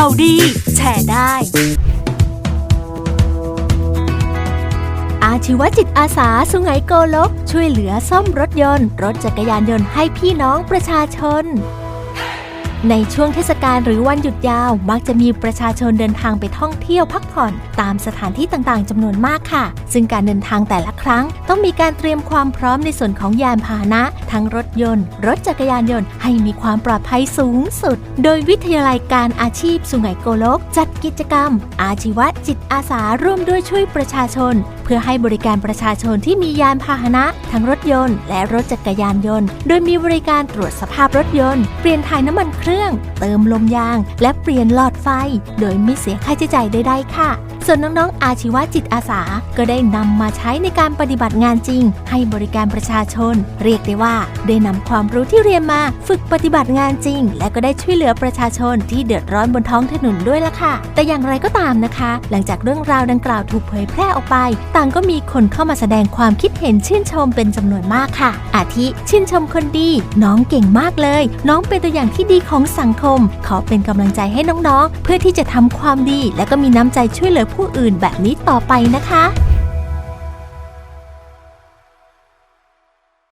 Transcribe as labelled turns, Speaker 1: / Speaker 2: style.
Speaker 1: ข่าวดี แชร์ได้ อาชีวจิตอาสาสุไหงโกลก ช่วยเหลือซ่อมรถยนต์ รถจักรยานยนต์ให้พี่น้องประชาชน ในช่วงเทศกาลหรือวันหยุดยาว มักจะมีประชาชนเดินทางไปท่องเที่ยวพักผ่อน ตามสถานที่ต่างๆจำนวนมากค่ะ ซึ่งการเดินทางแต่ละครั้ง ต้องมีการเตรียมความพร้อมในส่วนของยานพาหนะ ทั้งรถยนต์ รถจักรยานยนต์ให้มีความปลอดภัยสูงสุด โดยวิทยาลัยการอาชีพสุไหงโกลก จัดกิจกรรม อาชีวะจิตอาสาร่วมด้วยช่วยประชาชน เพื่อให้บริการประชาชนที่มียานพาหนะ ทั้งรถยนต์ และรถจักรยานยนต์ โดยมีบริการตรวจสภาพรถยนต์ เปลี่ยนถ่ายน้ำมันเครื่อง เติมลมยาง และเปลี่ยนหลอดไฟ โดยไม่เสียค่าใช้จ่ายใดๆค่ะ ส่วนน้องๆอาชีวะจิตอาสา ก็ได้นำมาใช้ในการปฏิบัติงานจริง ให้บริการประชาชน เรียกได้ว่าได้นำความรู้ที่เรียนมา ฝึกปฏิบัติงานจริง และก็ได้ช่วยเหลือประชาชนที่เดือดร้อนบนท้องถนนด้วยล่ะค่ะ แต่อย่างไรก็ตามนะคะ หลังจากเรื่องราวดังกล่าวถูกเผยแพร่ออกไป ต่างก็มีคนเข้ามาแสดงความคิดเห็นชื่นชมเป็นเป็นจำนวนมากค่ะ อาทิชื่นชมคนดี น้องเก่งมากเลย น้องเป็นตัวอย่างที่ดีของสังคม ขอเป็นกำลังใจให้น้องๆ เพื่อที่จะทำความดี และก็มีน้ำใจช่วยเหลือผู้อื่นแบบนี้ต่อไปนะคะ